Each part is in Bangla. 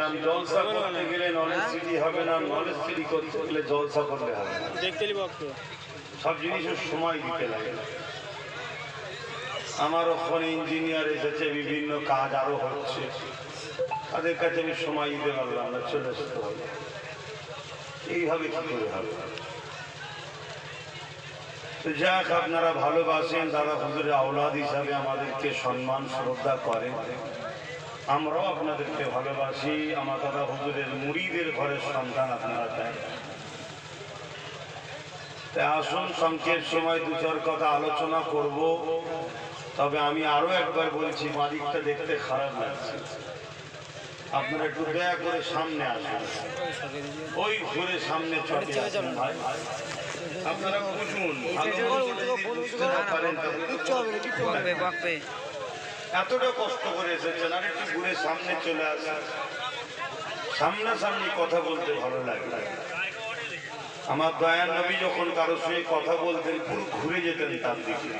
বলছিলাম জলসা করতে গেলে নলেজ সিটি হবে না নলেজ সিটি করতে গেলে জলসা করলে হবে না। দেখতে সব জিনিসের সময় দিতে লাগে। আমারও ফোন ইঞ্জিনিয়ার এসেছে বিভিন্ন কাজ আরও হচ্ছে। তাদের কাছে আমি সময় দিতে পারলাম না চলে আসতে হবে। এইভাবে কি করে হবে? তো যাক আপনারা ভালোবাসেন দাদা হুজুরের আওলাদ হিসাবে আমাদেরকে সম্মান শ্রদ্ধা করেন। আমরাও আপনাদেরকে ভালোবাসি আমার দাদা হুজুরের মুড়িদের ঘরের সন্তান আপনারা তাই আসুন সংক্ষেপ সময় দু চার কথা আলোচনা করব। তবে আমি আরও একবার বলছি মালিকটা দেখতে খারাপ লাগছে। আপনারা একটু দয়া করে সামনে আসুন। ওই ঘুরে সামনে চলে আসুন ভাই। আপনারা বুঝুন এতটা কষ্ট করে এসেছেন, আর একটু ঘুরে সামনে চলে আসেন। সামনাসামনি কথা বলতে ভালো লাগে। আমার দয়ার নবী যখন কারোর সঙ্গে কথা বলতেন, পুরো ঘুরে যেতেন তার দিকে।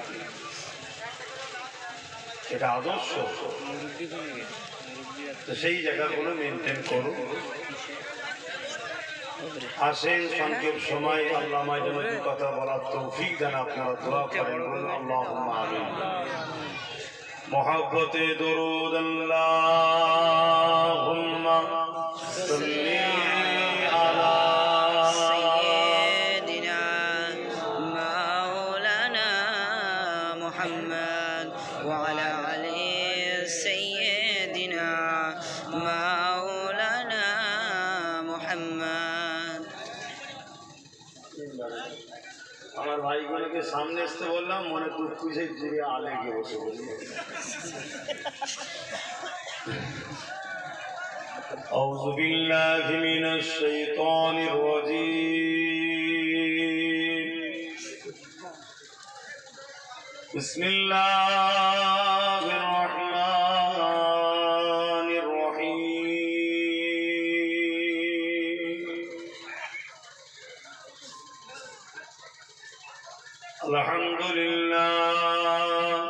এটা আদর্শ। তো সেই জায়গাগুলো মেনটেন করুন। আসেন, সংক্ষেপ সময়, আল্লাহ কথা বলার তৌফিক দেন, আপনারা দোয়া করেন আল্লাহ محبت درود اللهم ভাইগুলোকে সামনে আসতে বললাম মনে করছি সেই দূরে আলে গিয়ে বসে বলি أعوذ بالله من الشيطان الرجيم بسم الله الحمد لله.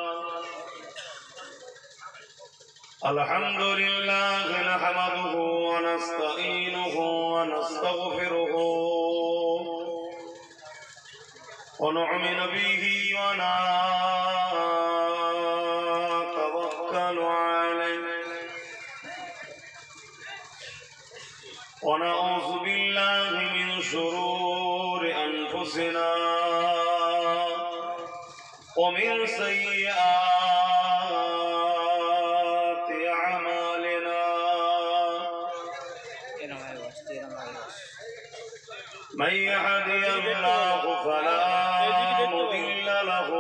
الحمد لله نحمده ونستعينه ونستغفره. ونؤمن به ونتوكل من يهدي الله فلا مضل له.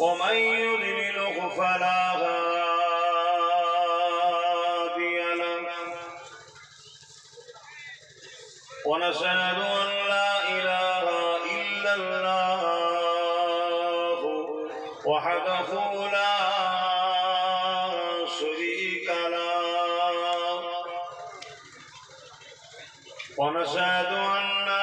ومن يضلله فلا هادي له. ونشهد ونشهد أن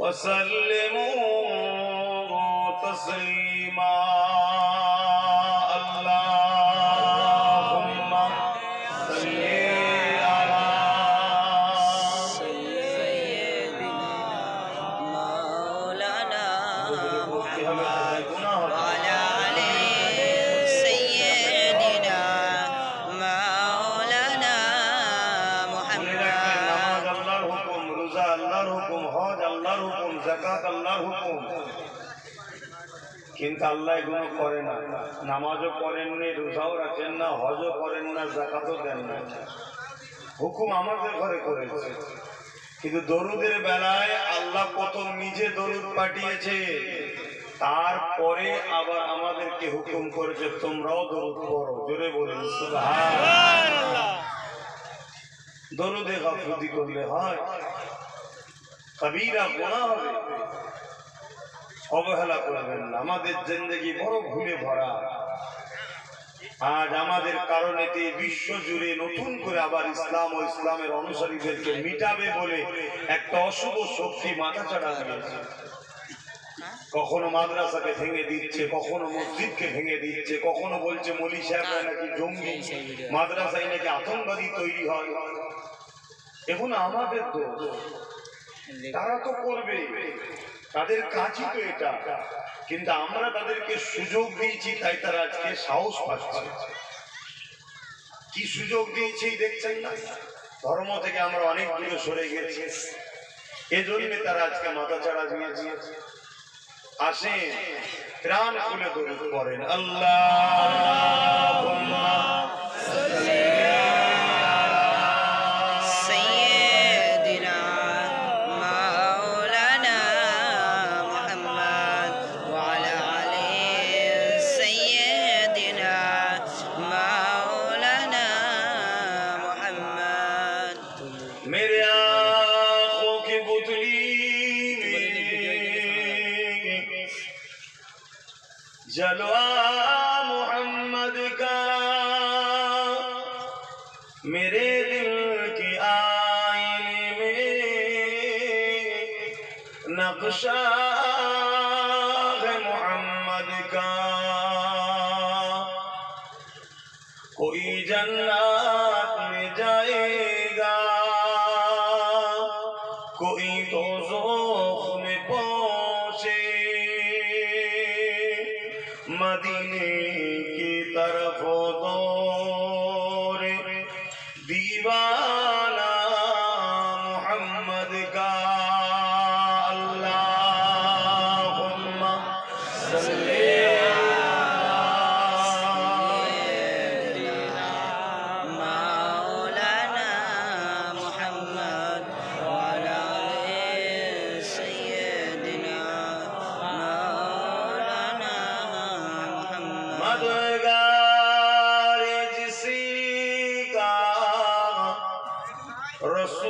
وسلموا تسليما জাকাত আল্লাহর হুকুম। কিন্তু আল্লাহ এগুলো করে না। নামাজও করেননি রোজাও রাখেন না, হজও করেন না জাকাতও দেন না। হুকুম আমাদের ঘরে করেছে। কিন্তু দরুদের বেলায় আল্লাহ কত নিজে দরুদ পাঠিয়েছে। তারপরে আবার আমাদেরকে হুকুম করেছে, তোমরাও দরুদ পড়ো। জোরে বলুন। দরুদে গাফলতি করলে হয়। কবিরা গোনা হবে। অবহেলা করবেন না। আমাদের জিন্দগি বড় ভুলে ভরা। আজ আমাদের কারণে বিশ্ব জুড়ে নতুন করে আবার ইসলাম ও ইসলামের অনুসারীদেরকে মিটাবে বলে একটা অশুভ শক্তি মাথা চাড়া দিয়েছে কখনো মাদ্রাসাকে ভেঙে দিচ্ছে, কখনো মসজিদকে ভেঙে দিচ্ছে, কখনো বলছে মলি সাহেবরা নাকি জঙ্গি, মাদ্রাসায় নাকি আতঙ্কবাদী তৈরি হয়। এখন আমাদের দোষ। তারা তো করবে তাদের কাজই তো এটা কিন্তু আমরা তাদেরকে সুযোগ দিয়েছি তাই তারা আজকে সাহস পাচ্ছে কি সুযোগ দিয়েছি দেখছেন না ধর্ম থেকে আমরা অনেক দূরে সরে গেছি এজন্য তারা আজকে মাথা চাড়া দিয়েছে আসেন প্রাণ খুলে দরুদ করেন আল্লাহ جلوہ محمد کا۔ میرے دل کے آئینے میں نقشہ for the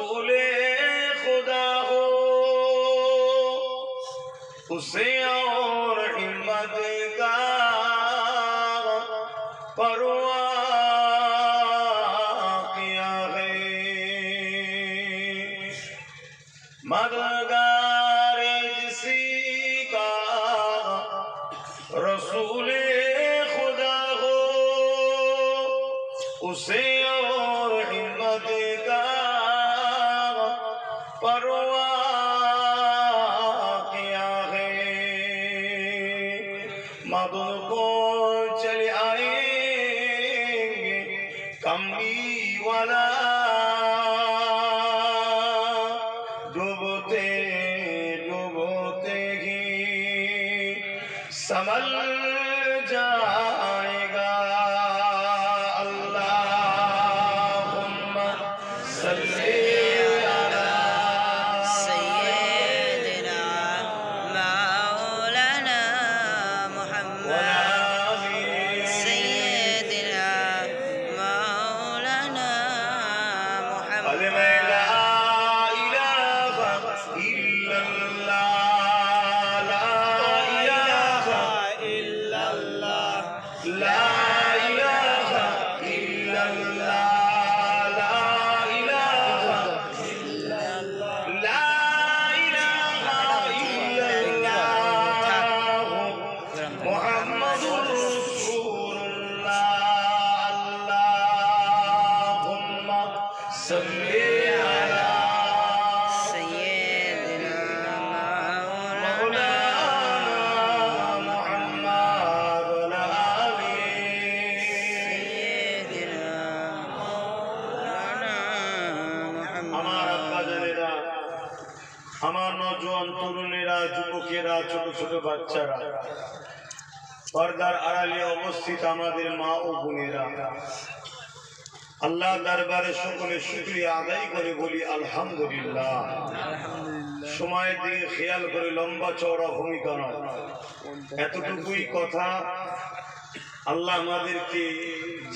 رسول خدا ہو اسے اور মাদন কর বাচ্চারা। পর্দার আড়ালে অবস্থিত আমাদের মা ও বোনেরা। আল্লাহ দরবারে সকলে শুক্রিয়া আদায় করে বলি আলহামদুলিল্লাহ। সময়ের দিকে খেয়াল করে লম্বা চওড়া ভূমিকা নয়। এতটুকুই কথা আল্লাহ আমাদেরকে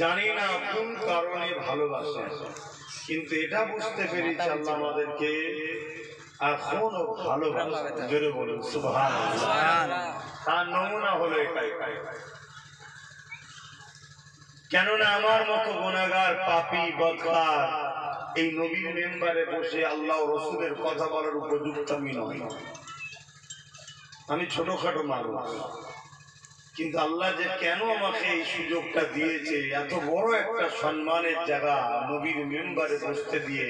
জানি না কোন কারণে ভালোবাসে কিন্তু এটা বুঝতে পেরেছি আল্লাহ আমাদেরকে এখনও ভালোবাসেন জোরে বলুন সুবহান তার নমুনা হলো এটাই। কেননা আমার মতো গুণাগার পাপি বদকার এই নবীর মেম্বারে বসে আল্লাহ রসুলের কথা বলার উপযুক্ত আমি নয় আমি ছোটখাটো মানুষ। কিন্তু আল্লাহ যে কেন আমাকে এই সুযোগটা দিয়েছে এত বড় একটা সম্মানের জায়গা নবীর মেম্বারে বসতে দিয়ে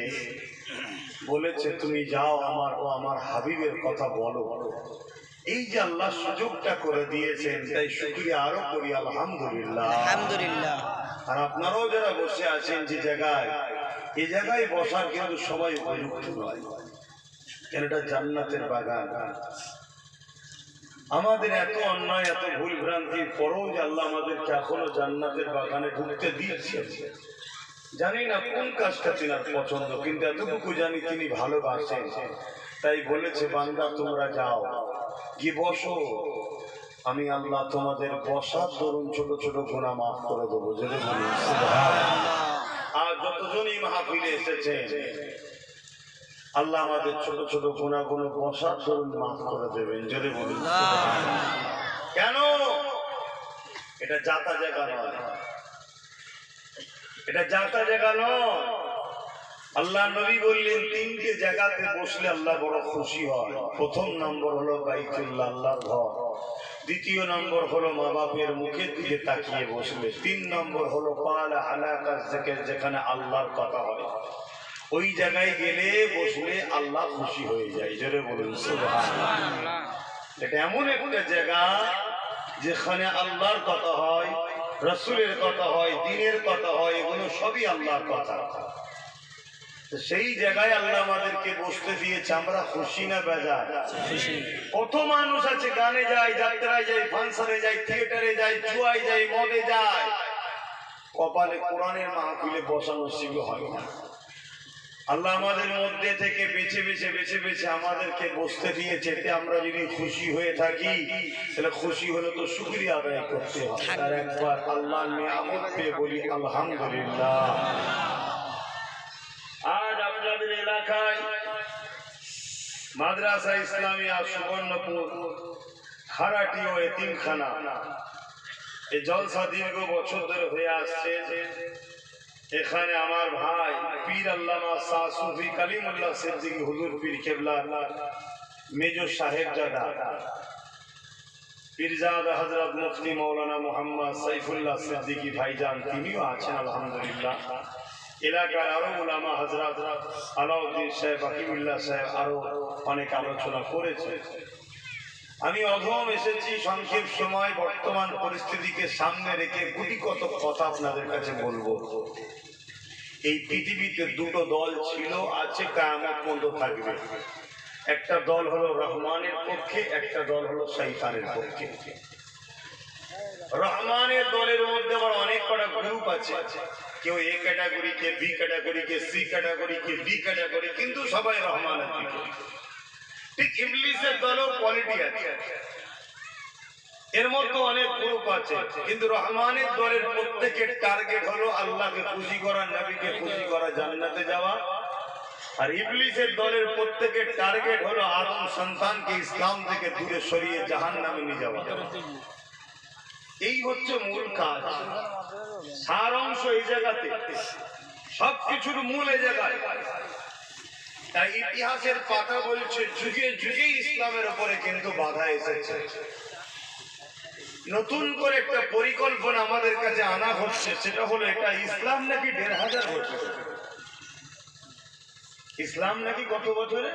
বলেছে তুমি যাও আমার ও আমার হাবিবের কথা বলো। এই যে আল্লাহ সুযোগটা করে দিয়েছেন তাই শুক্রিয়া আরও করি আলহামদুলিল্লাহ। আলহামদুলিল্লাহ। আর আপনারাও যারা বসে আছেন যে জায়গায় এই জায়গায় বসার কিন্তু সবাই উপযুক্ত নয়। কেন এটা জান্নাতের বাগান? আমাদের এত অন্যায় এত ভুল ভ্রান্তির পরেও যে আল্লাহ আমাদেরকে এখনও জান্নাতের বাগানে ঢুকতে দিয়েছে জানি না কোন কাজটা তিনার পছন্দ, কিন্তু এতটুকু জানি তিনি ভালোবাসেন। তাই বলেছে, বান্দা, তোমরা যাও। গিয়ে বসো। আমি আল্লাহ তোমাদের বসার ধরুন ছোট ছোট গুণা মাফ করে দেবো। যদি। আর যতজনই মাহফিলে এসেছে আল্লাহ আমাদের ছোট ছোট গুণাগুলো বসার দরুন মাফ করে দেবেন। যদি বলি কেন? এটা যাতা জায়গা নয়। এটা যাতা জায়গা নয়। আল্লাহ নবী বললেন, তিনটে জায়গাতে বসলে আল্লাহ বড় খুশি হয়। প্রথম নম্বর হলো বাইতুল্লাহ, আল্লাহর ঘর। দ্বিতীয় নম্বর হলো মা বাপের মুখের দিকে তাকিয়ে বসলে। তিন নম্বর হলো পাল হালাকার থেকে যেখানে আল্লাহর কথা হয়। ওই জায়গায় গেলে বসলে আল্লাহ খুশি হয়ে যায়। জোরে বলুন এটা এমন একটা জায়গা যেখানে আল্লাহর কথা হয় রসুলের কথা হয়, দিনের কথা হয়, এগুলো সবই আল্লাহর কথা। সেই জায়গায় আল্লাহ আমাদেরকে বসতে দিয়েছে, আমরা খুশি না বেজা কত মানুষ আছে, গানে যায়, যাত্রায় যায়, ফাংশনে যায়, থিয়েটারে যায়, জুয়ায় যায়, মদে যায়। কপালে কোরআনের মাহফিলে বসানো শিব হয় না। আল্লাহ আমাদের মধ্যে থেকে বেছে বেছে বেছে বেছে আমাদেরকে বসতে দিয়েছে এতে আমরা যদি খুশি হয়ে থাকি তাহলে খুশি হলে তো শুক্রিয়া আদায় করতে হবে। আর একবার আল্লাহ নিয়ামত পেয়ে বলি আলহামদুলিল্লাহ। আজ আপনাদের এলাকায় মাদ্রাসা ইসলামিয়া সুবর্ণপুর খারাটি ও এতিমখানা এই জলসা দীর্ঘ বছর ধরে হয়ে আসছে। এখানে আমার ভাই, পীর আল্লামা শাহ সুফি কালিমুল্লাহ সিদ্দিকী হুজুর পীর কেবলা মেজর সাহেব জাদা পীরজাদা হজরত মুফতি মৌলানা মোহাম্মদ সাইফুল্লাহ সিদ্দিকী ভাইজান, তিনিও আছেন আলহামদুলিল্লাহ। এলাকার আরও উলামা হজরত আলাউদ্দিন সাহেব, হাকিমুল্লাহ সাহেব আরও অনেক আলোচনা করেছে আমি অধম এসেছি সংক্ষেপ সময় বর্তমান পরিস্থিতিকে সামনে রেখে গুটি কত কথা আপনাদের কাছে বলব। এই পৃথিবীতে দুটো দল ছিল, আছে, কায়ামত পর্যন্ত থাকবে। একটা দল হলো রহমানের পক্ষে, একটা দল হলো শৈতানের পক্ষে। রহমানের দলের মধ্যে আবার অনেক কটা গ্রুপ আছে। কেউ এ ক্যাটাগরি কে, বি ক্যাটাগরি কে, সি ক্যাটাগরি কে, ডি ক্যাটাগরি কিন্তু সবাই রহমানের দিকে ঠিক ইংলিশের দলেও কোয়ালিটি আছে। এর মধ্যে অনেক গ্রুপ আছে। কিন্তু রহমানের দলের প্রত্যেকের টার্গেট হলো আল্লাহকে খুশি করা, নবীকে খুশি করা, জান্নাতে যাওয়া। আর ইবলিসের দলের প্রত্যেকের টার্গেট হলো আদম সন্তানকে ইসলাম থেকে দূরে সরিয়ে জাহান নামে নিয়ে যাওয়া। এই হচ্ছে মূল কাজ। সার অংশ এই জায়গাতে। সবকিছুর মূল এই জায়গায়। তাই ইতিহাসের পাতা বলছে, যুগে যুগে ইসলামের উপরে কিন্তু বাধা এসেছে। নতুন করে একটা পরিকল্পনা আমাদের কাছে আনা হচ্ছে, সেটা হলো এটা, ইসলাম নাকি দেড় হাজার বছর? ইসলাম নাকি কত বছরে?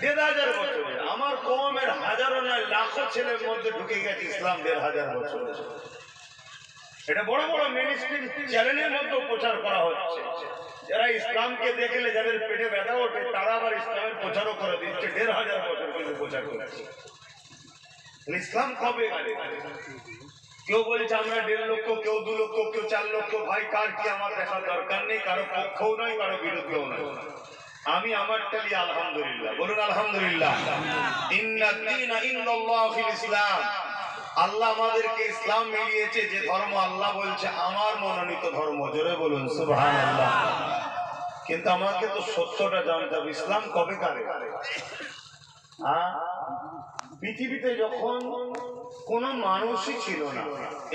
দেড় হাজার বছরে। আমার কমের হাজারো নয় লাখো ছেলের মধ্যে ঢুকে গেছে ইসলাম দেড় হাজার বছরে। এটা বড় বড় মিনিস্ট্রি চ্যানেলের মধ্যে প্রচার করা হচ্ছে। যারা ইসলামকে দেখলে যাদের পেটে ব্যথা ওঠে, তারা আবার ইসলামের প্রচারও করে দিচ্ছে, দেড় হাজার বছর পর্যন্ত প্রচার করছি। ইসলাম কবে কেউ বলছে, আমরা দেড় লক্ষ, কেউ দু লক্ষ, কেউ চার লক্ষ, ভাই, কার কি আমার দেখার দরকার নেই? কারও পক্ষও নয় কারও বিরুদ্ধেও নয় আমি আমার টালি আলহামদুলিল্লাহ। বলুন, আলহামদুলিল্লাহ। ইন্না দীনা ইসলাম। আল্লাহ আমাদেরকে ইসলাম মিলিয়েছে, যে ধর্ম আল্লাহ বলছে, আমার মনোনীত ধর্ম। জোরে বলুন, সুবহানাল্লাহ। কিন্তু আমাকে তো সত্যটা জানতে হবে। ইসলাম কবে কারে? হ্যাঁ? পৃথিবীতে যখন কোন মানুষই ছিল না,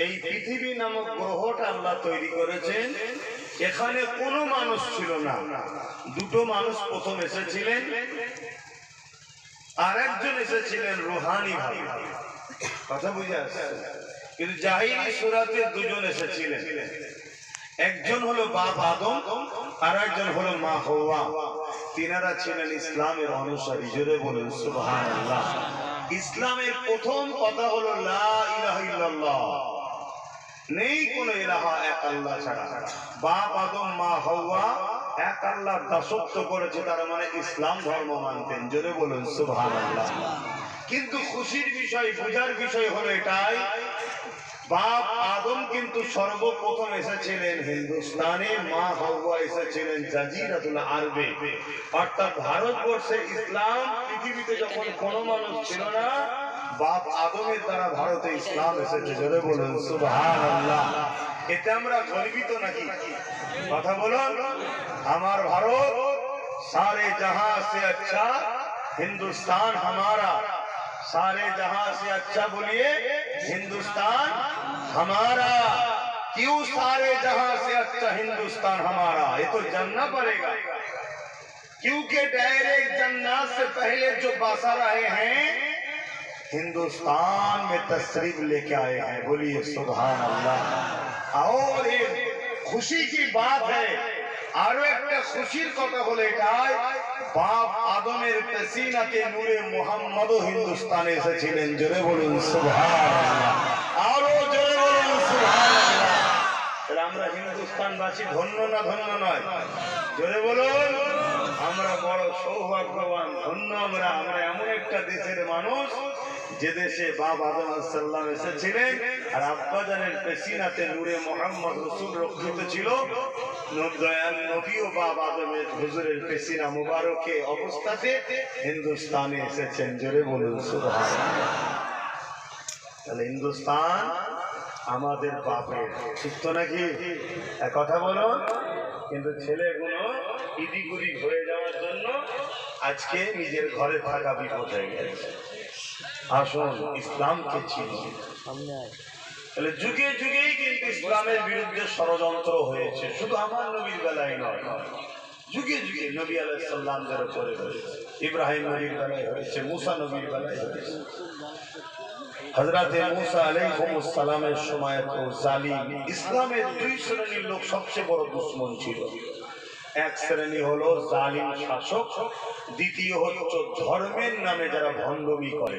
এই পৃথিবী নামক গ্রহটা আল্লাহ তৈরি করেছেন, এখানে কোনো মানুষ ছিল না। দুটো মানুষ প্রথম এসেছিলেন, আর একজন এসেছিলেন রুহানি ভাই কথা বুঝে আসছে? কিন্তু জাহিরি সুরাতে দুজন এসেছিলেন। একজন হলো বাপ আদম আর একজন হলো মা হওয়া। তিনারা ছিলেন ইসলামের অনুসারী, জোরে বলুন, সুবহানাল্লাহ। ইসলামের প্রথম কথা হলো, লা ইলাহা ইল্লাল্লাহ। নেই কোন ইলাহা, এক আল্লাহ ছাড়া। বাপ আদম মা হওয়া, এক আল্লাহ দাসত্ব করেছে, তারা মানে ইসলাম ধর্ম মানতেন, জোরে বলুন, সুবহানাল্লাহ। কিন্তু খুশির বিষয়, বোঝার বিষয় হলো এটাই বাপ আদম কিন্তু সর্বপ্রথম এসেছিলেন হিন্দুস্তানে, মা হাওয়া এসেছিলেন জাজিরাতুল আরবে। অর্থাৎ ভারতবর্ষে ইসলাম, পৃথিবীতে যখন কোন মানুষ ছিল না, বাপ আদমের দ্বারা ভারতে ইসলাম এসেছে। জোরে বলুন, সুবহানাল্লাহ। এতে আমরা গর্বিত নাকি? কথা বলুন। আমার ভারত, সারে জাহাঁ সে আচ্ছা হিন্দুস্তান হামারা। सारे जहाँ से अच्छा बोलिए, हिंदुस्तान हमारा। क्यों सारे जहाँ से अच्छा हिंदुस्तान हमारा? ये तो जानना पड़ेगा। क्योंकि डायरेक्ट जन्नत से पहले जो बासा रहे हैं, हिंदुस्तान में तशरीफ़ लेके आए हैं। बोलिए सुबहान अल्लाह। और ये खुशी की बात है। আরও একটা খুশির কথা হলো এটাই, বাপ আদমের পেসিনাতে নূরে মোহাম্মদও হিন্দুস্তানে এসেছিলেন, জোরে বলুন আরও জোরে বলুন, সুবহানাল্লাহ। তাহলে আমরা হিন্দুস্তানবাসী ধন্য না ধন্য নয়? জোরে বলুন, আমরা বড় সৌভাগ্যবান, ধন্য আমরা আমরা এমন একটা দেশের মানুষ যে দেশে বাপ আদম সাল্লাম এসেছিলেন আর আব্বাজানের পেসিনাতে নূরে মোহাম্মদ রসুল রক্ষিত ছিল। দয়াল নবী ও বাপ আদমের হুজুরের পেসিনা মুবারকে অবস্থাতে হিন্দুস্তানে এসেছেন। জোরে বলুন তাহলে হিন্দুস্তান আমাদের বাপের। ঠিক তো নাকি? কথা বলো কিন্তু ছেলেগুলো ইদিগুলি ঘুরে যাওয়ার জন্য আজকে নিজের ঘরে থাকা বিপদ হয়ে গেছে। আসুন, ইসলামকে চিনি। তাহলে যুগে যুগেই কিন্তু ইসলামের বিরুদ্ধে ষড়যন্ত্র হয়েছে। শুধু আমার নবীর বেলায় নয়, যুগে যুগে নবী আলাইসাল্লামদের উপরে হয়েছে, ইব্রাহিম নবীর বেলায় হয়েছে, মুসা নবীর বেলায় হয়েছে। হজরতে মুসা আলাইহিস সালামের সময় তো জালিম। ইসলামের দুই শ্রেণির লোক সবচেয়ে বড় দুশ্মন ছিল। এক শ্রেণি হলো জালিম শাসক, দ্বিতীয় হচ্ছে ধর্মের নামে যারা ভণ্ডমি করে।